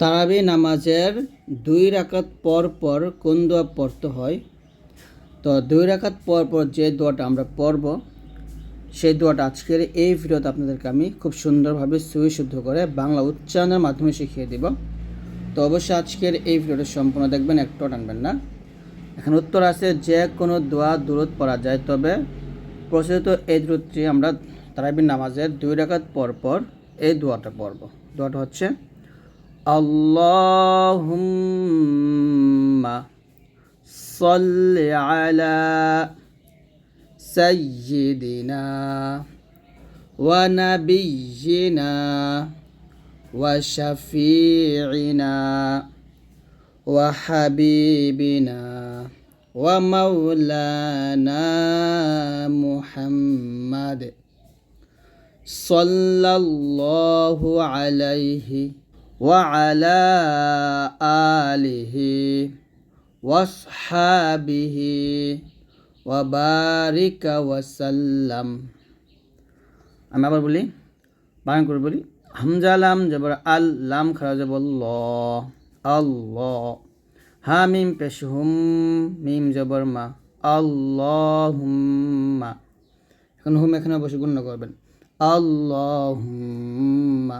তারাবি নামাজের দুই রাকাত পর পর কোন দোয়া পড়তে হয়? তো দুই রাকাত পর পর যে দোয়াটা আমরা পড়ব, সেই দোয়াটা আজকের এই ভিডিওতে আপনাদেরকে আমি খুব সুন্দরভাবে সুই শুদ্ধ করে বাংলা উচ্চারণের মাধ্যমে শিখিয়ে দেব। তো অবশ্যই আজকের এই ভিডিওটা সম্পূর্ণ দেখবেন একটু টানবেন না। এখন উত্তর আছে, যে কোনো দোয়া দূরত পড়া যায়। তবে প্রচলিত এই দূরত্বটি আমরা তারাবি নামাজের দুই রাকাত পর পর এই দোয়াটা পড়ব। দোয়াটা হচ্ছে اللهم صل على سيدنا ونبينا وشفيعنا وحبيبنا ومولانا محمد صلى الله عليه وعلى آله وصحابه وبارك وسلم আমি আবার বলি বায়ান করে বলি হামজালাম জবর আল লাম খারা যাব ল আল্লাহ হা মিম পেশ হুম মিম জবর মা আল্লাহুম্মা এখন হুম এখানে বসে গণ্য করবেন আল্লাহুম্মা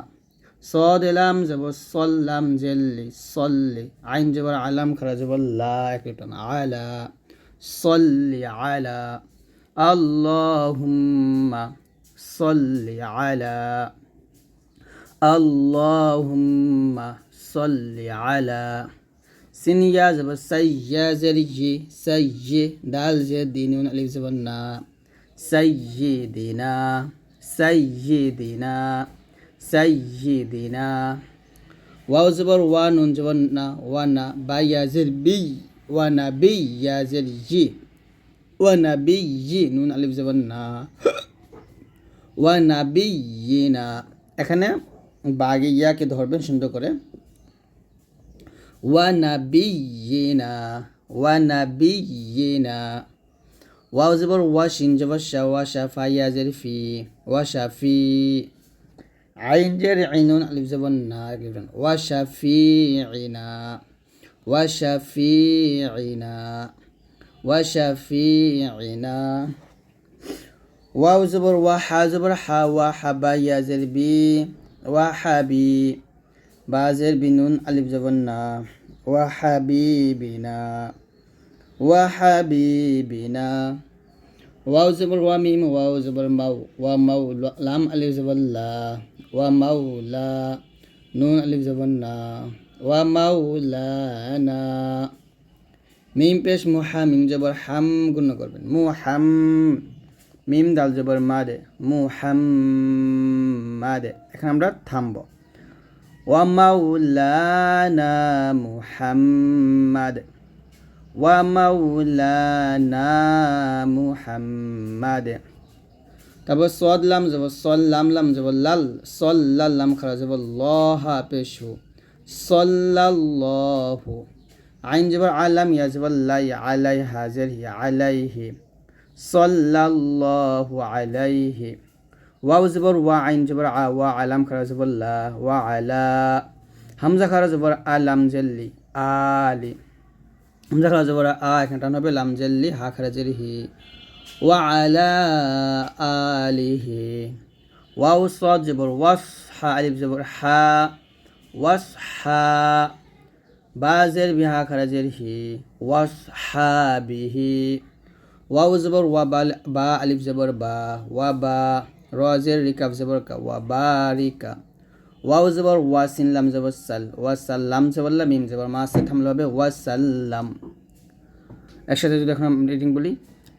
صاد لام زبر صلم جلي صلي عين جبر علم خرج جبر لا يكتن على صلي على اللهم صل على اللهم صل على سين يا زبر سي يا زري سي دال جدين ألف زبر نا سيدنا سيدنا সাইয়িদিনা ওয়াও জবর ওয়া নুন জবর না ওয়া না বা ইয়াজের বি ওয়া না বি ইয়াজের ই ওয়া না বি ই নুন আলিফ জবর না ওয়া না বি না এখানে বাগে ইয়াকে ধরবেন সুন্দর করে। ওয়া না বি না ওয়া না বি না ওয়াও জবর ওয়া শিন জবর শা ওয়া শাফা ইয়াজের ফি ওয়া শাফি عين جر عينون ألف زبون نار وشفيعنا وشفيعنا وشفيعنا. واو زبر وحا زبر حا وحبا يا زربي وحبي بازر بنون ألف زبون وحبيبنا وحبيبنا واو زبر وميم واو زبر مو ومو لام ألف زبر لا ওয়া মাউলা নুন আলিফ জবর না ওয়া মাউলানা মিম পেশ মুহা, মিম জবর হাম গুণ করবেন। মুহাম, মিম দাল জবর মা দে মুহাম মা দে এখন আমরা থামব। ওয়া মাউলানা মুহাম্মাদ। ওয়া মাউলানা মুহাম্মাদ। তারপর সদ লাম যাব, সল লাম লাম যাব, লাল, সল লাল লাম খারা যাব, লহা পেশু সল্লাল্লাহু আইন যাবার আলাম ইয়া যাব, লাই, আলাই হাজার হি, আলাইহি সল্লাল্লাহু আলাইহি, ওয়াও জবর ওয়া আইন জবর আ, ওয়া আলাম খারা যাব, লা, ওয়া আলা, হামজা খারা জবর আলাম জল্লি, আলি, হামজা খারা জবর আ, এখানে টান হবে, লাম জল্লি, হা খারা জেরি وعلى آله واو صاد جبر وصح ألف جبر حا وصحا بازر بها خرجره وصحابه واو زبر وبا با ألف جبر با وبا روزر ركاب جبر کا وبارك ওয়াও জবর ওয়াসিন লাম জবর সাল ওয়াসাল্লাম জবর লাম মিম জবর মা সে থামলে হবে ওয়াসাল্লাম একসাথে যদি এখন রিডিং বলি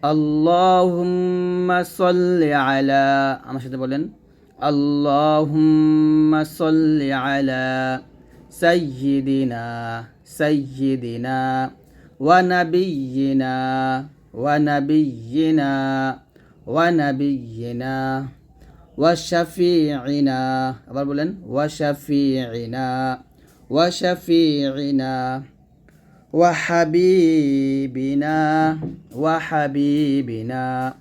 আল্লাহুম্মা সাল্লি আলা, আমার সাথে বলেন, আল্লাহুম্মা সাল্লি আলা সাইয়্যিদিনা সাইয়্যিদিনা ওয়া নাবিয়্যিনা ওয়া নাবিয়্যিনা ওয়া নাবিয়্যিনা ওয়া শাফিঈনা, আবার বলেন, ওয়া শাফিঈনা ওয়া শাফিঈনা। وحبيبنا وحبيبنا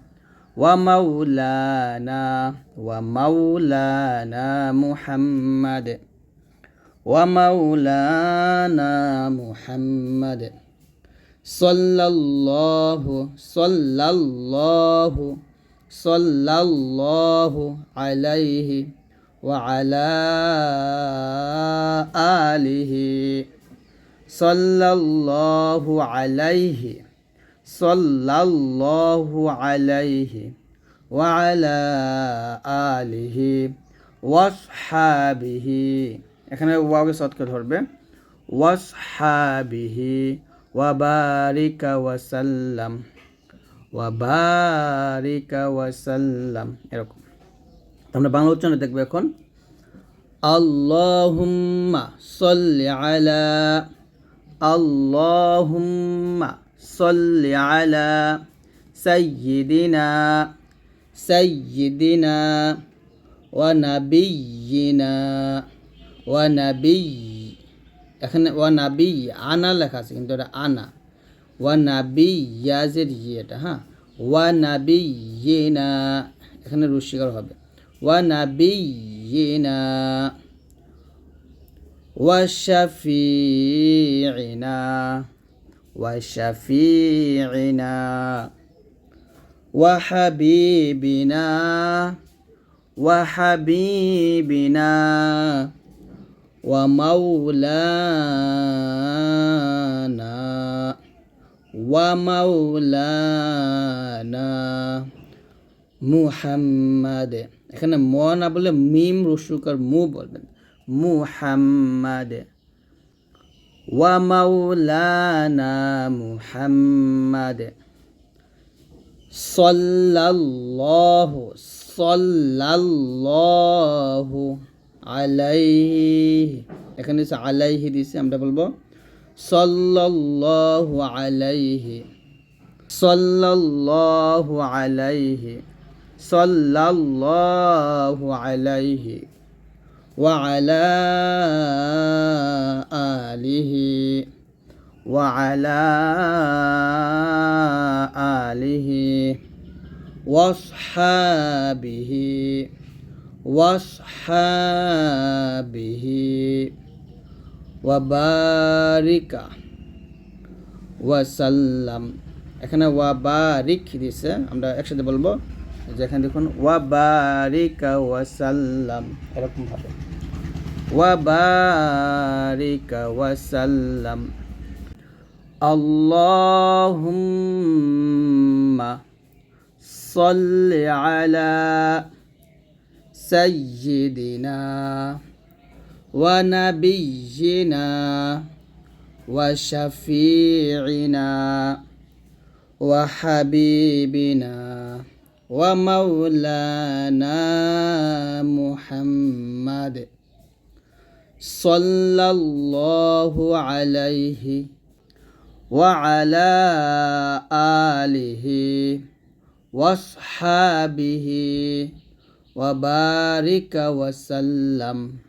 ومولانا ومولانا محمد ومولانا محمد. صلى الله صلى الله صلى الله عليه وعلى آله. সাল্লাল্লাহু আলাইহি সাল্লাল্লাহু আলাইহি ওয়ালা আলিহি ওয়াসহাবিহি এখানে ওয়াকে সৎকে ধরবে। ওয়াসহাবিহি ওয়াবারিকা ওয়াসাল্লাম ওয়াবারিকা ওয়াসাল্লাম এরকম। আমরা বাংলা উচ্চারণ দেখবে এখন। আল্লাহুম্মা সাল্লি আলা আল্লাহুম্মা সাল্লি আলা সাইয়্যিদিনা সাইয়্যিদিনা ওয়া নাবিয়্যিনা ওয়া নাবিy এখানে ওয়া নাবি আনা লেখা আছে, কিন্তু এটা আনা। ওয়া নাবি ইয়াজের ইয়ে এটা হ্যাঁ? ওয়া নাবি ইয়েনা এখানে রুশিকার হবে। ওয়া নাবি ইয়েনা ওয়া শাফিনা ওয়া শাফিনা ওয়া হাবিবিনা ওয়া হাবিবিনা ومولانا ومولانا মুহাম্মাদ এখানে ম না বলে মিম রসুকার মু বলবেন মুহাম্মাদ। ওয়া মাওলানা মুহাম্মাদ। সাল্লাল্লাহু সাল্লাল্লাহু আলাইহি। এখানে হচ্ছে আলাইহি দিছে, আমরা বলব সাল্লাল্লাহু আলাইহি। সাল্লাল্লাহু আলাইহি। সাল্লাল্লাহু আলাইহি। وعلى آله وعلى آله وأصحابه وأصحابه ওয়াবারিকা ওয়াসাল্লাম এখানে ওয়াবারিক দিছে আমরা একসাথে বলবো যে এখানে দেখুন ওয়াবারিকা ওয়াসাল্লাম এরকমভাবে وبارك وسلم. اللهم صل على سيدنا ونبينا وشفيعنا وحبيبنا ومولانا محمد. صلى الله عليه وعلى آله وأصحابه وبارك وسلم.